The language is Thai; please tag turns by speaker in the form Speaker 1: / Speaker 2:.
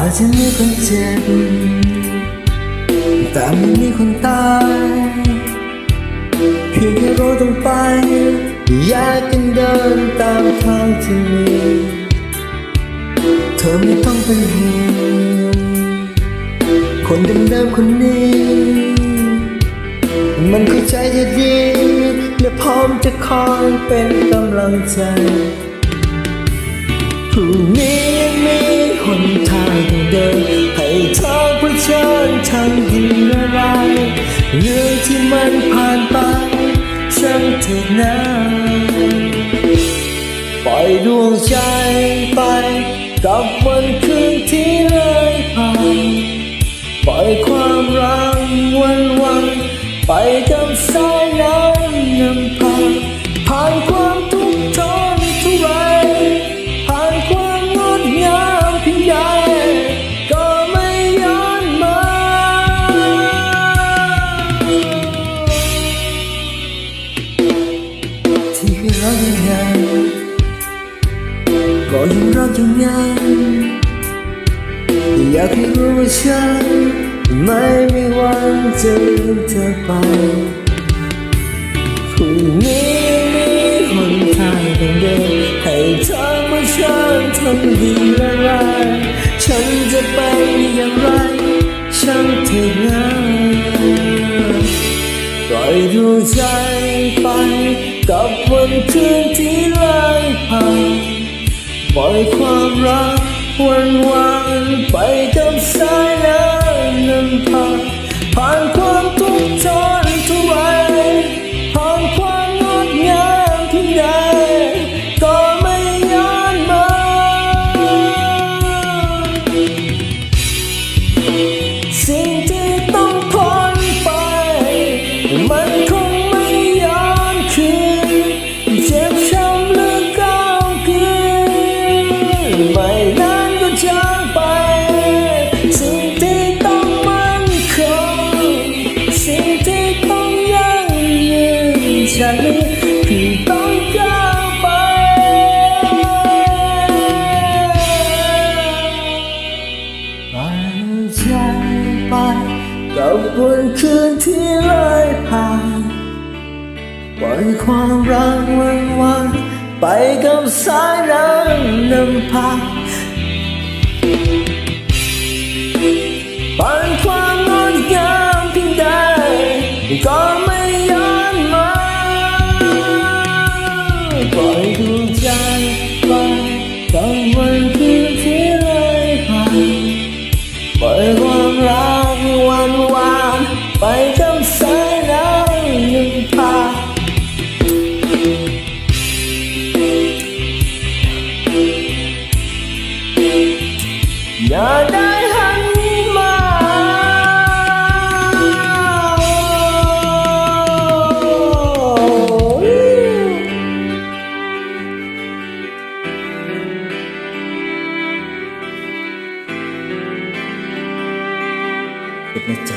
Speaker 1: าจะมีคนเจ็บ แต่ไม่มีคนตายเพียงแค่เราต้องไปแยกกันเดินตามทางที่มีเธอไม่ต้องเป็นห่วงคนเดิมๆคนนี้ มันเข้าใจจะดีและพร้อมจะคอยเป็นกำลังใจพรุ่งนี้ยังมี หนทางต้องเดินให้เธอเผชิญทั้งดีและร้ายเรื่องที่มันผ่านไปช่างเถิดนะปล่อยดวงใจไปกับวันคืนที่เลยผ่านปล่อยความรักวันวันไปกับสายน้ำนำพาผ่านความ ที่เคยรักยังไงก็ยังรักยังไงอยากให้รู้ว่าฉันไม่มีวันจะลืมเธอไปพรุ่งนี้มีหนทางต้องเดินให้เธอมาเชิญทำดีและร้ายฉันจะเป็นอย่างไรฉันเถิดนะปล่อยดวงใจไป กับวันคืนที่ไล่ผ่านปล่อยความรักวันวาน ฉันคือต้องก้าวไป ไปล่อยใจไปกับวันคืนที่เลยผ่านปล่อยความรักวันวันไปกับสายน้ำนำพาผ่นความ อย่าได้หันมา
Speaker 2: คิดไม่จ